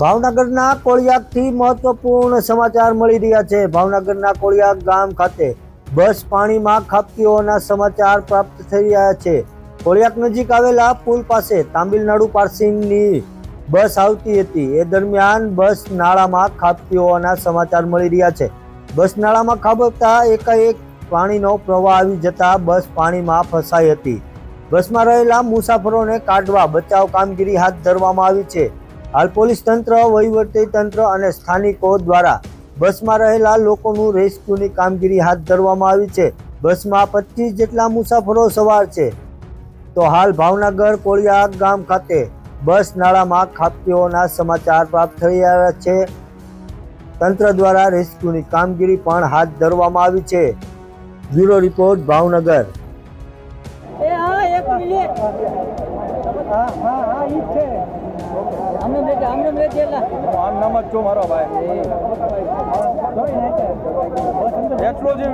ભાવનગરના કોળિયાકથી મહત્વપૂર્ણ સમાચાર મળી રહ્યા છે. ભાવનગરના કોળિયાક ગામ ખાતે બસ પાણીમાં ખાબકીઓના સમાચાર પ્રાપ્ત થઈ રહ્યા છે. કોળિયાક નજીક આવેલા પુલ પાસે તામિલનાડુ પાર્સિંગની બસ આવતી હતી. એ દરમિયાન બસ નાળામાં ખાપકીઓના સમાચાર મળી રહ્યા છે. બસ નાળામાં ખાબકતા એકાએક પાણીનો પ્રવાહ આવી જતા બસ પાણીમાં ફસાઈ હતી. બસમાં રહેલા મુસાફરોને કાઢવા બચાવ કામગીરી હાથ ધરવામાં આવી છે. હાલ પોલીસ તંત્ર વહીવટી તંત્ર અને સ્થાનિકો દ્વારા બસમાં રહેલા લોકોનું રેસ્ક્યુની કામગીરી હાથ ધરવામાં આવી છે. બસમાં પચીસ જેટલા મુસાફરો સવાર છે. તો હાલ ભાવનગર કોળિયા ગામ ખાતે બસ નાળામાં ખાબકીઓના સમાચાર પ્રાપ્ત થઈ રહ્યા છે. તંત્ર દ્વારા રેસ્ક્યુની કામગીરી પણ હાથ ધરવામાં આવી છે. Bureau report Bhavnagar. એ હા એક મિનિટ. હા હા હા ઈ છે. આમને મેં આમને મેં જેલા આમ નામ જ છો મારો ભાઈ. જે